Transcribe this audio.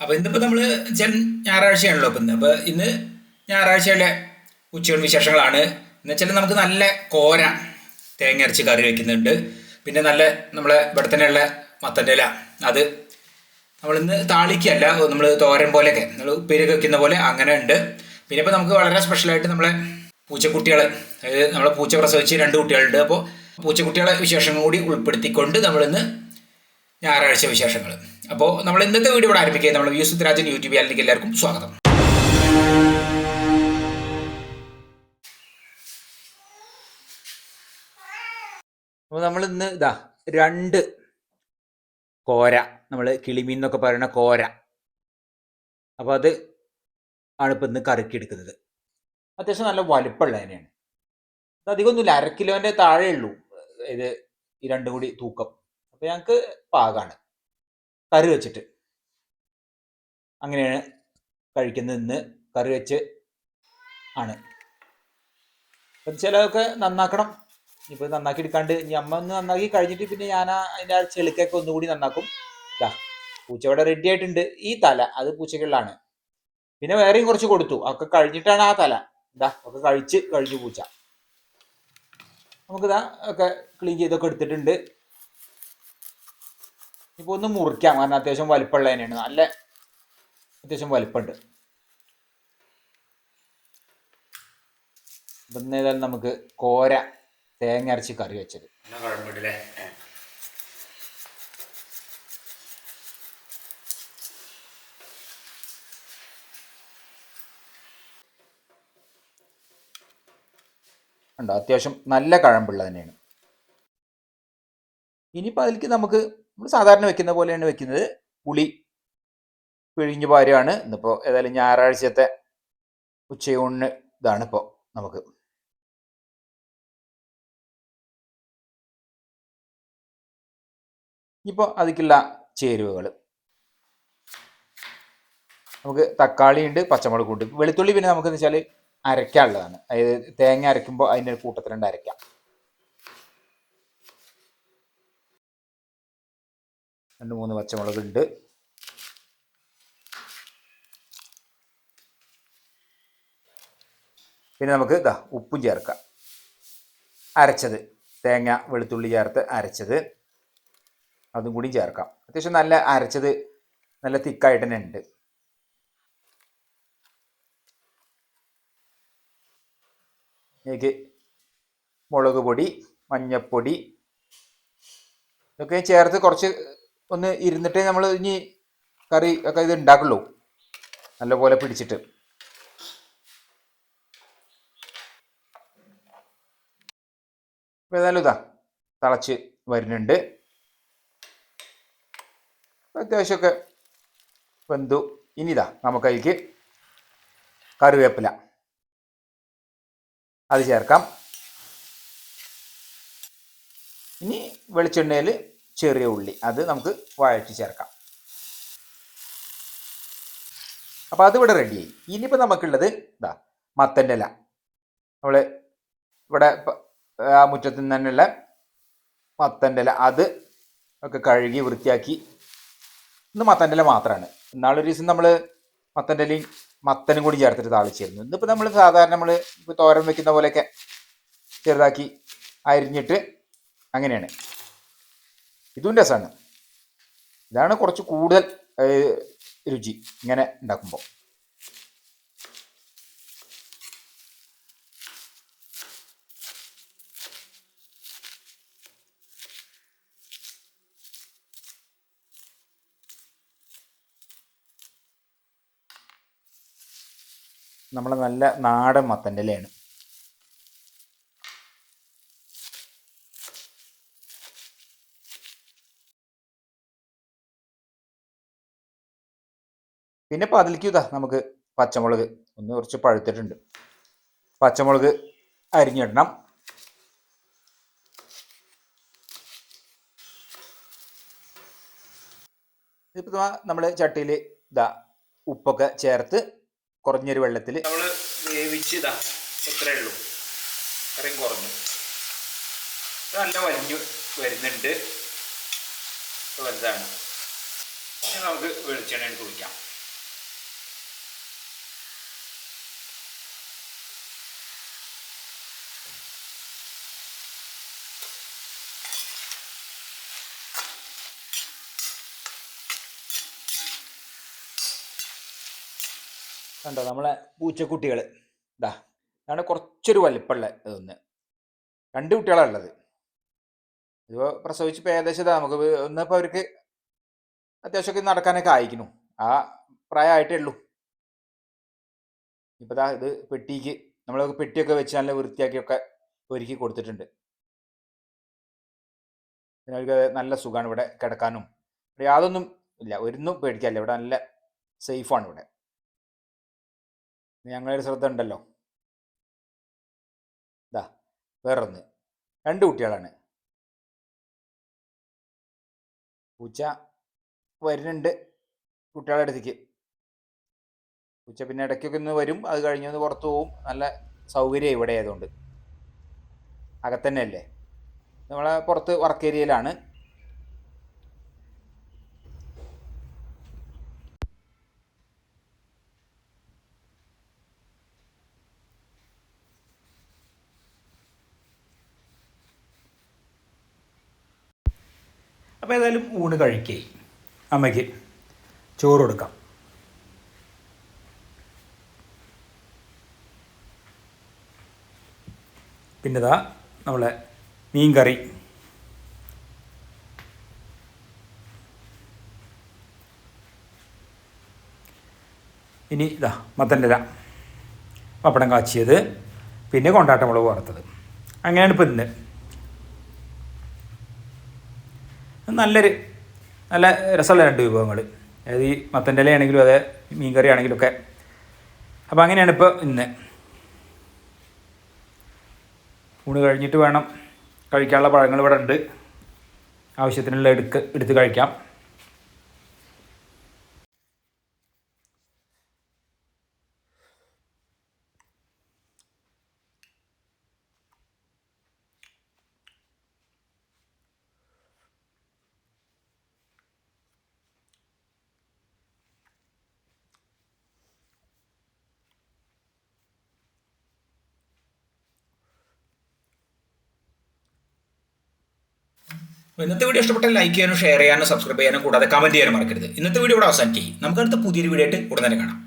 അപ്പോൾ ഇന്നിപ്പോൾ നമ്മൾ ചെൻ ഞായറാഴ്ചയാണല്ലോ ഇന്ന്. അപ്പോൾ ഇന്ന് ഞായറാഴ്ചയിലെ ഉച്ചയൂൺ വിശേഷങ്ങളാണ്. എന്ന് വെച്ചാൽ നമുക്ക് നല്ല കോര തേങ്ങ അരച്ച് കറി വെക്കുന്നുണ്ട്. പിന്നെ നല്ല നമ്മളെ ഇവിടെ തന്നെയുള്ള മത്തന്റെ ഇല അത് നമ്മളിന്ന് താളിക്കല്ല നമ്മൾ തോരൻ പോലെയൊക്കെ. നമ്മൾ ഉപ്പേരൊക്കെ വെക്കുന്ന പോലെ അങ്ങനെ ഉണ്ട്. പിന്നെ ഇപ്പോൾ നമുക്ക് വളരെ സ്പെഷ്യലായിട്ട് നമ്മളെ പൂച്ചക്കുട്ടികൾ അതായത് നമ്മളെ പൂച്ച പ്രസവിച്ച് രണ്ട് കുട്ടികളുണ്ട്. അപ്പോൾ പൂച്ചക്കുട്ടികളെ വിശേഷങ്ങൾ കൂടി ഉൾപ്പെടുത്തിക്കൊണ്ട് നമ്മളിന്ന് ഞായറാഴ്ച വിശേഷങ്ങൾ അപ്പോൾ നമ്മൾ ഇന്നത്തെ വീഡിയോ ഇവിടെ ആരംഭിക്കുക. നമ്മൾ വ്യൂ സുദ്രാജൻ യൂട്യൂബ് ചാനലിലേക്ക് എല്ലാവർക്കും സ്വാഗതം. അപ്പോൾ നമ്മൾ ഇന്ന് ഇതാ രണ്ട് കോര. നമ്മൾ കിളിമീൻ എന്നൊക്കെ പറയുന്ന കോര. അപ്പോൾ അത് ആണ് ഇപ്പം ഇന്ന് കറക്കി എടുക്കുന്നത് അത്യാവശ്യം നല്ല വലുപ്പമുള്ള തന്നെയാണ് അധികമൊന്നുമില്ല അര കിലോന്റെ താഴെ ഉള്ളൂ ഇത് ഈ രണ്ടും കൂടി തൂക്കം. അപ്പോൾ ഞങ്ങൾക്ക് പാകാണ്. കറി വെച്ചിട്ട്. അങ്ങനെയാണ് കഴിക്കുന്നത് ഇന്ന്. കറി വെച്ച് ആണ്. ചിലതൊക്കെ നന്നാക്കണം. ഇപ്പോൾ നന്നാക്കി എടുക്കാണ്ട് ഇനി അമ്മ ഒന്ന് നന്നാക്കി കഴിഞ്ഞിട്ട് പിന്നെ ഞാൻ അതിന്റെ ആ ചെളിക്കൊക്കെ ഒന്നുകൂടി നന്നാക്കും. ഇതാ പൂച്ച ഇവിടെ റെഡി ആയിട്ടുണ്ട്. ഈ തല അത് പൂച്ചകളിലാണ് പിന്നെ വേറെയും കുറച്ച് കൊടുത്തു. ഒക്കെ കഴിഞ്ഞിട്ടാണ് ആ തല. ഇതാ ഒക്കെ കഴിച്ച് കഴിഞ്ഞു പൂച്ച. നമുക്കിതാ ഒക്കെ ക്ലീൻ ചെയ്തൊക്കെ എടുത്തിട്ടുണ്ട്. ഇപ്പോൾ ഒന്ന് മുറിക്കാം. കാരണം അത്യാവശ്യം വലിപ്പമുള്ള തന്നെയാണ്. നല്ല അത്യാവശ്യം വലിപ്പമുണ്ട്. ഇപ്പം ഏതായാലും നമുക്ക് കോര തേങ്ങ അരച്ച് കറി വെച്ചത്. ഉണ്ടോ അത്യാവശ്യം നല്ല കഴമ്പുള്ള തന്നെയാണ്. ഇനിയിപ്പോൾ അതിലേക്ക് നമുക്ക് നമ്മൾ സാധാരണ വെക്കുന്ന പോലെയാണ് വെക്കുന്നത്. പുളി പിഴിഞ്ഞ് പാരുകയാണ് ഇന്നിപ്പോൾ ഏതായാലും ഞായറാഴ്ചത്തെ ഉച്ചയൂണിന് ഇതാണ് ഇപ്പോൾ നമുക്ക്. ഇപ്പോൾ അതിക്കുള്ള ചേരുവകൾ. നമുക്ക് തക്കാളി ഉണ്ട് പച്ചമുളക് ഉണ്ട്. വെളുത്തുള്ളി പിന്നെ നമുക്ക് വെച്ചാൽ അരയ്ക്കാനുള്ളതാണ്. അതായത് തേങ്ങ അരയ്ക്കുമ്പോൾ അതിന്റെ കൂട്ടത്തിലുണ്ട് അരയ്ക്കാം. രണ്ട് മൂന്ന് പച്ചമുളക് ഉണ്ട്. പിന്നെ നമുക്ക് ഇതാ ഉപ്പും ചേർക്കാം. അരച്ചത് തേങ്ങ വെളുത്തുള്ളി ചേർത്ത് അരച്ചത്. അതും കൂടി ചേർക്കാം. അത്യാവശ്യം നല്ല അരച്ചത് നല്ല തിക്കായിട്ട് തന്നെ ഉണ്ട്. എനിക്ക് മുളക് പൊടി മഞ്ഞപ്പൊടി ഇതൊക്കെ ചേർത്ത് കുറച്ച് ഒന്ന് ഇരുന്നിട്ടേ നമ്മൾ ഇനി കറി ഒക്കെ ഇത് ഉണ്ടാക്കുള്ളൂ. നല്ലപോലെ പിടിച്ചിട്ട്. ഏതായാലും ഇതാ തിളച്ച് വരുന്നുണ്ട്. അത്യാവശ്യമൊക്കെ വെന്തു. ഇനി ഇതാ നമുക്കതിലേക്ക് കറിവേപ്പില. അത് ചേർക്കാം. ഇനി വെളിച്ചെണ്ണയിൽ ചെറിയ ഉള്ളി. അത് നമുക്ക് വഴറ്റി ചേർക്കാം. അപ്പോൾ അതിവിടെ റെഡിയായി ഇനിയിപ്പോൾ നമുക്കുള്ളത് ഇതാ മത്തന്റെ ഇല. നമ്മൾ ഇവിടെ ആ മുറ്റത്തിൽ നിന്ന് തന്നെയുള്ള മത്തന്റെ ഇല. അത് ഒക്കെ കഴുകി വൃത്തിയാക്കി. ഇന്ന് മത്തന്റെ ഇല മാത്രമാണ് ഇന്നാളൊരു ദിവസം നമ്മൾ മത്തന്റെ ഇലയും മത്തനും കൂടി ചേർത്തിട്ട് താളിച്ചിരുന്നു. ഇന്നിപ്പോൾ നമ്മൾ സാധാരണ നമ്മൾ ഇപ്പോൾ തോരൻ വെക്കുന്ന പോലെയൊക്കെ ചെറുതാക്കി അരിഞ്ഞിട്ട് അങ്ങനെയാണ്. ഇതും രസമാണ് ഇതാണ് കുറച്ച് കൂടുതൽ രുചി ഇങ്ങനെ ഉണ്ടാക്കുമ്പോൾ നമ്മളെ നല്ല നാടൻ മത്തന്റെ ഇലയാണ് പിന്നെ ഇപ്പോൾ അതിലേക്ക് ഇതാ നമുക്ക് പച്ചമുളക്. ഒന്ന് കുറച്ച് പഴുത്തിട്ടുണ്ട്. പച്ചമുളക് അരിഞ്ഞിടണം. ഇതിപ്പോൾ നമ്മൾ ചട്ടിയിൽ ഇതാ ഉപ്പൊക്കെ ചേർത്ത് കുറഞ്ഞൊരു വെള്ളത്തിൽ നമ്മൾ വേവിച്ച് ഇതാ ഇത്രേ ഉള്ളൂ. ഇത്രയും കുറഞ്ഞു. നല്ല വലിഞ്ഞു വരുന്നുണ്ട്. വലുതാണ്. നമുക്ക് വെളിച്ചെണ്ണ എടുത്ത് കുടിക്കാം. കണ്ടോ? നമ്മളെ പൂച്ചക്കുട്ടികൾ ഇതാ ഇതാണ് കുറച്ചൊരു വലിപ്പമുള്ള ഇതൊന്ന്. രണ്ട് കുട്ടികളാണ് ഉള്ളത്. ഇതിപ്പോൾ പ്രസവിച്ച് ഏകദേശം ഇതാ നമുക്ക് ഒന്നിപ്പോൾ അവർക്ക് അത്യാവശ്യമൊക്കെ നടക്കാനൊക്കെ അയക്കുന്നു ആ പ്രായമായിട്ടേ ഉള്ളൂ. ഇപ്പോൾ ദാ ഇത് പെട്ടിക്ക് നമ്മൾ പെട്ടിയൊക്കെ വെച്ച് നല്ല വൃത്തിയാക്കിയൊക്കെ ഒരുക്കി കൊടുത്തിട്ടുണ്ട്. പിന്നെ അവർക്ക് നല്ല സുഖമാണ് ഇവിടെ കിടക്കാനും. യാതൊന്നും ഇല്ല ഒന്നും പേടിക്കാനില്ല. ഇവിടെ നല്ല സേഫാണ് ഇവിടെ. ഞങ്ങളൊരു ശ്രദ്ധ ഉണ്ടല്ലോ ഇതാ വേറൊന്ന്. രണ്ട് കുട്ടികളാണ്. പൂച്ച വരുന്നുണ്ട്. കുട്ടികളുടെ അടുത്തേക്ക്. പൂച്ച പിന്നെ ഇടയ്ക്കൊക്കെ ഒന്ന് വരും. അത് കഴിഞ്ഞൊന്ന് പുറത്ത് പോവും. നല്ല സൗകര്യം ഇവിടെ ആയതുകൊണ്ട്. അകത്തന്നെ അല്ലേ നമ്മളെ പുറത്ത് വർക്ക് ഏരിയയിലാണ്. അപ്പോൾ ഏതായാലും ഊണ് കഴിക്കേ. അമ്മയ്ക്ക് ചോറ് കൊടുക്കാം. പിന്നെ ഇതാ നമ്മളെ മീൻ കറി ഇനി ഇതാ മത്തന്റെ ഇല. പപ്പടം കാച്ചിയത്. പിന്നെ കൊണ്ടാട്ടമുളക് വറുത്തത്. അങ്ങനെയാണ് ഇപ്പം ഇന്ന്. നല്ലൊരു നല്ല രസമുള്ള രണ്ട് വിഭവങ്ങൾ അതായത് ഈ മത്തന്റെ ഇലയാണെങ്കിലും അതെ മീൻകറി ആണെങ്കിലും ഒക്കെ. അപ്പോൾ അങ്ങനെയാണ് ഇപ്പോൾ ഇന്ന്. ഊണ് കഴിഞ്ഞിട്ട് വേണം കഴിക്കാനുള്ള പഴങ്ങൾ ഇവിടെ ഉണ്ട്. ആവശ്യത്തിനുള്ള എടുക്ക് എടുത്ത് കഴിക്കാം. അപ്പോൾ ഇന്നത്തെ വീഡിയോ ഇഷ്ടപ്പെട്ടാൽ ലൈക്ക് ചെയ്യാനും ഷെയർ ചെയ്യാനും സബ്സ്ക്രൈബ് ചെയ്യാനും കൂടാതെ കമന്റ് ചെയ്യാനും മറക്കരുത്. ഇന്നത്തെ വീഡിയോ ഇവിടെ അവസാനിക്കും നമുക്ക് അടുത്ത പുതിയൊരു വീഡിയോ ആയിട്ട് ഉടനെ കാണാം.